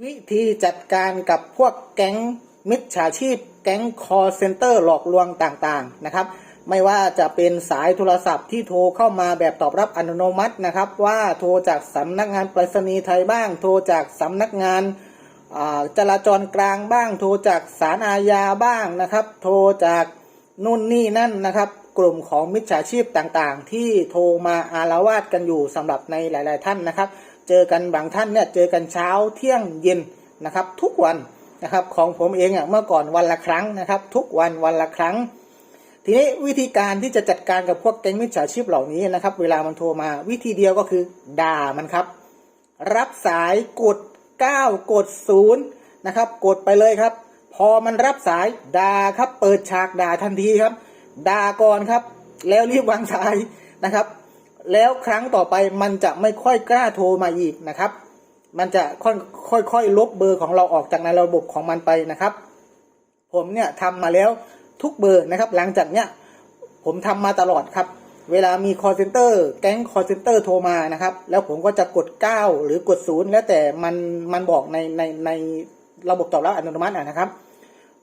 วิธีจัดการกับพวกแก๊งมิจฉาชีพ แก๊งคอร์เซนเตอร์หลอกลวงต่างๆนะครับ ไม่ว่าจะเป็นสายโทรศัพท์ที่โทรเข้ามาแบบตอบรับอัตโนมัตินะครับ ว่าโทรจากสำนักงานไปรษณีย์ไทยบ้าง โทรจากสำนักงานจราจรกลางบ้าง โทรจากศาลอาญาบ้างนะครับ โทรจากนู่นนี่นั่นนะครับ กลุ่มของมิจฉาชีพต่างๆ ที่โทรมาอารวาสกันอยู่สำหรับในหลาย ๆ ท่านนะครับ เจอกันบางท่านเนี่ยเจอกันเช้าเที่ยงเย็นนะครับ ทุกวันนะครับของผมเองอะเมื่อก่อนวันละครั้งนะครับ ทุกวันวันละครั้ง ทีนี้วิธีการที่จะจัดการกับพวกแก๊งมิจฉาชีพเหล่านี้นะครับ เวลามันโทรมาวิธีเดียวก็คือด่ามันครับ รับสายกด 9 กด0นะครับกดไปเลยครับ พอมันรับสายด่าครับ เปิดฉากด่าทันทีครับด่าก่อนครับ แล้วรีบวางสายนะครับ แล้วครั้งต่อไปมันจะไม่ค่อยกล้าโทรมาอีกนะครับ มันจะค่อยค่อยๆลบเบอร์ของเราออกจากในระบบของมันไปนะครับ ผมเนี่ยทำมาแล้วทุกเบอร์นะครับ หลังจากเนี้ยผมทำมาตลอดครับ เวลามี call center แก๊ง call center โทรมานะครับ แล้วผมก็จะกด 9 หรือกด 0 แล้วแต่มันมันบอกในในในระบบตอบรับอัตโนมัติอะนะครับ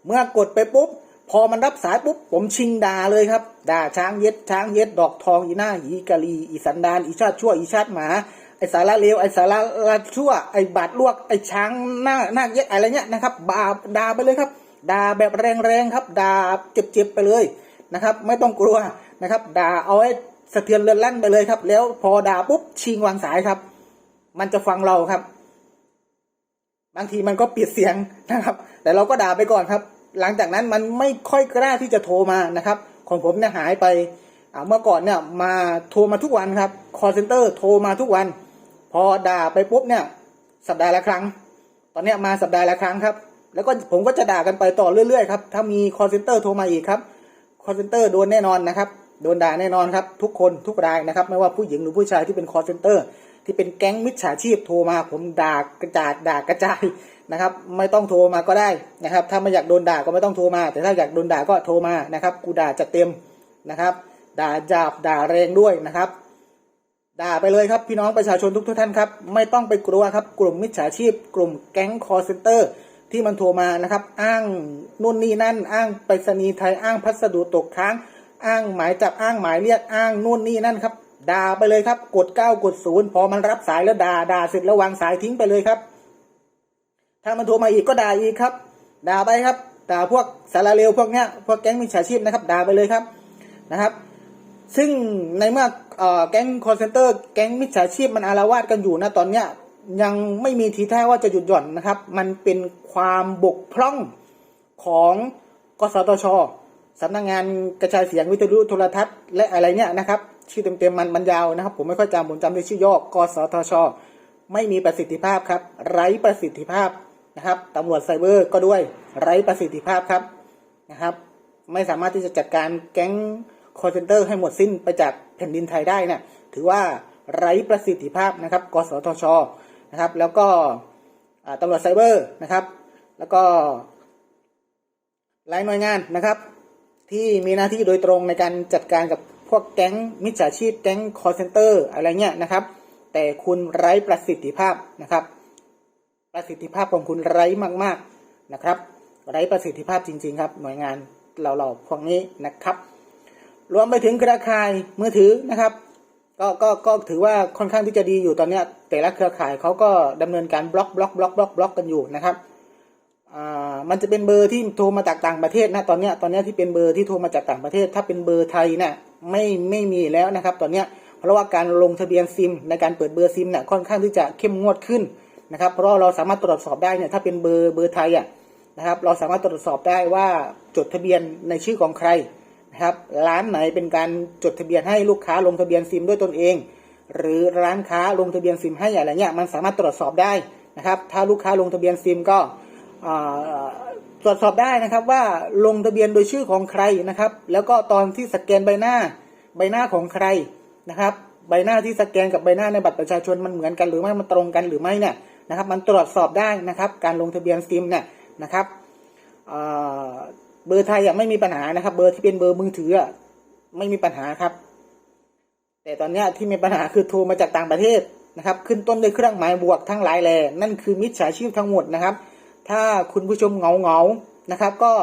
เมื่อกดไปปุ๊บ พอมันรับสายปุ๊บผมชิงด่าเลยครับด่าช้างเย็ดช้างเย็ดดอกทองอีหน้าหีกะลีอีสันดานอีชาติชั่วอีชาติหมาไอสาระเลวไอสาระละชั่วไอบาดลวกไอช้างหน้าหน้าเย็ดอะไรเงี้ยนะครับบาด่าไปเลยครับด่าแบบแรงๆครับด่าเจ็บๆไปเลยนะครับ ไม่ต้องกลัวนะครับด่าเอาให้สะเทือนเรือนลั่นไปเลยครับ แล้วพอด่าปุ๊บชิงวางสายครับ มันจะฟังเราครับ บางทีมันก็ปิดเสียงนะครับ แต่เราก็ด่าไปก่อนครับ หลังจากนั้นมันไม่ค่อยกล้าที่จะโทรมานะครับ ของผมเนี่ยหายไปเมื่อก่อนเนี่ยมาโทรมาทุกวันครับคอร์เซนเตอร์โทรมาทุกวัน พอด่าไปปุ๊บเนี่ยสัปดาห์ละครั้ง ตอนนี้มาสัปดาห์ละครั้งครับ แล้วก็ผมก็จะด่ากันไปต่อเรื่อยๆครับ ถ้ามีคอร์เซนเตอร์โทรมาอีกครับ คอร์เซนเตอร์โดนแน่นอนนะครับ โดนด่าแน่นอนครับ ทุกคนทุกรายนะครับ ไม่ว่าผู้หญิงหรือผู้ชายที่เป็น call center ที่เป็นแก๊งมิจฉาชีพโทรมาผมด่ากระจาดด่ากระจายนะครับ ไม่ต้องโทรมาก็ได้นะครับ ถ้าไม่อยากโดนด่าก็ไม่ต้องโทรมา แต่ถ้าอยากโดนด่าก็โทรมานะครับ กูด่าจัดเต็มนะครับ ด่าหยาบด่าแรงด้วยนะครับด่าไปเลยครับพี่น้องประชาชนทุกท่านครับ ไม่ต้องไปกลัวครับ กลุ่มมิจฉาชีพ กลุ่มแก๊งคอร์เซนเตอร์ที่มันโทรมานะครับ อ้างนู่นนี่นั่น อ้างไปรษณีย์ไทยอ้างพัสดุตกค้าง อ้างหมายจับอ้างหมายเรียกอ้างนู่นนี่นั่นครับ ด่าไปเลยครับ กดเก้ากดศูนย์พอมันรับสายแล้วด่าด่าเสร็จแล้ววางสายทิ้งไปเลยครับ ถ้ามันโทรมาอีกก็ด่าอีกครับ ด่าไปครับด่าพวกสารเลวพวกเนี้ยพวกแก๊งมิจฉาชีพนะครับด่าไปเลยครับนะครับ ซึ่งในเมื่อเอ่อแก๊งคอนเซนเตอร์แก๊งมิจฉาชีพมันอารวาสกันอยู่นะตอนเนี้ยยังไม่มีทีท่าว่าจะหยุดหย่อนนะครับ มันเป็นความบกพร่องของกสทช สำนักงานกระจายเสียงวิทยุโทรทัศน์และอะไรเนี่ยนะครับชื่อเต็มๆมันมันยาวนะครับ ผมไม่ค่อยจำผมจำได้ชื่อย่อกสทช ไม่มีประสิทธิภาพครับ ไร้ประสิทธิภาพนะครับตำรวจไซเบอร์ก็ด้วยไร้ประสิทธิภาพครับนะครับ ไม่สามารถที่จะจัดการแก๊งคอร์เซนเตอร์ให้หมดสิ้นไปจากแผ่นดินไทยได้นี่ยถือว่าไร้ประสิทธิภาพนะครับ กสทชนะครับ แล้วก็ตำรวจไซเบอร์นะครับ แล้วก็หลายหน่วยงานนะครับ ที่มีหน้าที่โดยตรงในการจัดการกับพวกแก๊งมิจฉาชีพแก๊งคอร์เซนเตอร์อะไรเงี้ยนะครับ แต่คุณไร้ประสิทธิภาพนะครับ ประสิทธิภาพของคุณไร้มากๆนะครับ ไร้ประสิทธิภาพจริง ๆ ครับ หน่วยงานเราๆพวกนี้นะครับ รวมไปถึงเครือข่ายมือถือนะครับ ก็ก็ก็ถือว่าค่อนข้างที่จะดีอยู่ตอนนี้แต่ละเครือข่ายเขาก็ดำเนินการบล็อกบล็อกบล็อกบล็อกบล็อกกันอยู่นะครับ มันจะเป็นเบอร์ที่โทรมาจากต่างประเทศนะตอนเนี้ยตอนเนี้ยที่เป็นเบอร์ที่โทรมาจากต่างประเทศ ถ้าเป็นเบอร์ไทยเนี่ยไม่ไม่มีแล้วนะครับ ตอนเนี้ยเพราะว่าการลงทะเบียนซิมในการเปิดเบอร์ซิมเนี่ยค่อนข้างที่จะเข้มงวดขึ้นนะครับ เพราะเราสามารถตรวจสอบได้เนี่ยถ้าเป็นเบอร์เบอร์ไทยอะนะครับ เราสามารถตรวจสอบได้ว่าจดทะเบียนในชื่อของใครนะครับ ร้านไหนเป็นการจดทะเบียนให้ลูกค้าลงทะเบียนซิมด้วยตนเอง หรือร้านค้าลงทะเบียนซิมให้อะไรเงี้ยมันสามารถตรวจสอบได้นะครับ ถ้าลูกค้าลงทะเบียนซิมก็ ตรวจสอบได้นะครับว่าลงทะเบียนโดยชื่อของใครนะครับ แล้วก็ตอนที่สแกนใบหน้าใบหน้าของใครนะครับ ใบหน้าที่สแกนกับใบหน้าในบัตรประชาชนมันเหมือนกันหรือไม่มันตรงกันหรือไม่เนี่ยนะครับ มันตรวจสอบได้นะครับ การลงทะเบียนซิมเนี่ยนะครับเบอร์ไทยไม่มีปัญหานะครับ เบอร์ที่เป็นเบอร์มือถือไม่มีปัญหาครับ แต่ตอนนี้ที่มีปัญหาคือโทรมาจากต่างประเทศนะครับ ขึ้นต้นด้วยเครื่องหมายบวกทั้งหลายแหล่นั่นคือมิจฉาชีพทั้งหมดนะครับ ถ้าคุณผู้ชมเหงาเงานะครับ ก็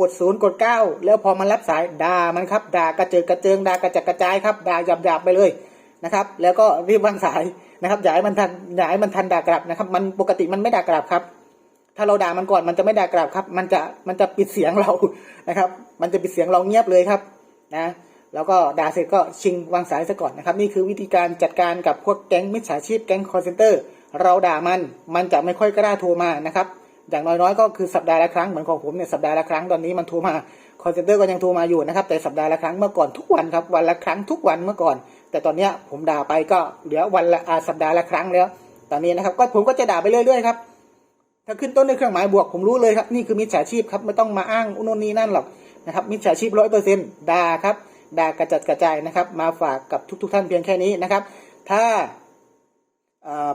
กดศูนย์กดเก้าแล้วพอมันรับสายด่ามันครับด่ากระเจิดกระเจิงด่ากระจัดกระจายครับด่าหยาบๆไปเลยนะครับ แล้วก็รีบวางสายนะครับอย่าให้มันทันอย่าให้มันทันด่ากลับนะครับ มันปกติมันไม่ด่ากลับครับ ถ้าเราด่ามันก่อนมันจะไม่ด่ากลับครับ มันจะมันจะปิดเสียงเรานะครับ มันจะปิดเสียงเราเงียบเลยครับนะแล้วก็ด่าเสร็จก็ชิงวางสายซะก่อนนะครับ นี่คือวิธีการจัดการกับพวกแก๊งมิจฉาชีพแก๊งคอร์เซนเตอร์เราด่ามัน มันจะไม่ค่อยกล้าโทรมานะครับ อย่างน้อยๆก็คือสัปดาห์ละครั้งเหมือนของผมเนี่ยสัปดาห์ละครั้งตอนนี้มันโทรมาคอร์เซนเตอร์ก็ยังโทรมาอยู่นะครับแต่สัปดาห์ละครั้งเมื่อก่อนทุกวันครับวันละครั้งทุกวันเมื่อก่อน แต่ตอนนี้ผมด่าไปก็เหลือวันละสัปดาห์ละครั้งแล้ว ตอนนี้นะครับก็ผมก็จะด่าไปเรื่อยๆครับถ้าขึ้นต้นด้วยเครื่องหมายบวกผมรู้เลยครับนี่คือมิจฉาชีพครับไม่ต้องมาอ้างอุนนนี่นั่นหรอกนะครับมิจฉาชีพร้อยเปอร์เซ็นต์ด่าครับด่ากระจัดกระจายนะครับ มาฝากกับทุก ๆ ท่านเพียงแค่นี้นะครับ ถ้า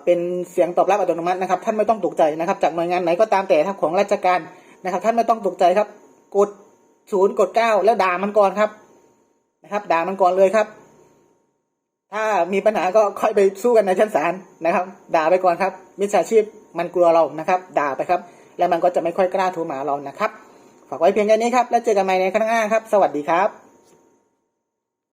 เป็นเสียงตอบรับอัตโนมัตินะครับ ท่านไม่ต้องตกใจนะครับ จากหน่วยงานไหนก็ตามแต่ถ้าของราชการนะครับ ท่านไม่ต้องตกใจครับ กดศูนย์กดเก้าแล้วด่ามันก่อนครับนะครับ ด่ามันก่อนเลยครับ ถ้ามีปัญหาก็ค่อยไปสู้กันในชั้นศาลนะครับ ด่าไปก่อนครับ มิจฉาชีพมันกลัวเรานะครับ ด่าไปครับ แล้วมันก็จะไม่ค่อยกล้าโทรมาเรานะครับ ฝากไว้เพียงแค่นี้ครับ แล้วเจอกันใหม่ในครั้งหน้าครับ สวัสดีครับ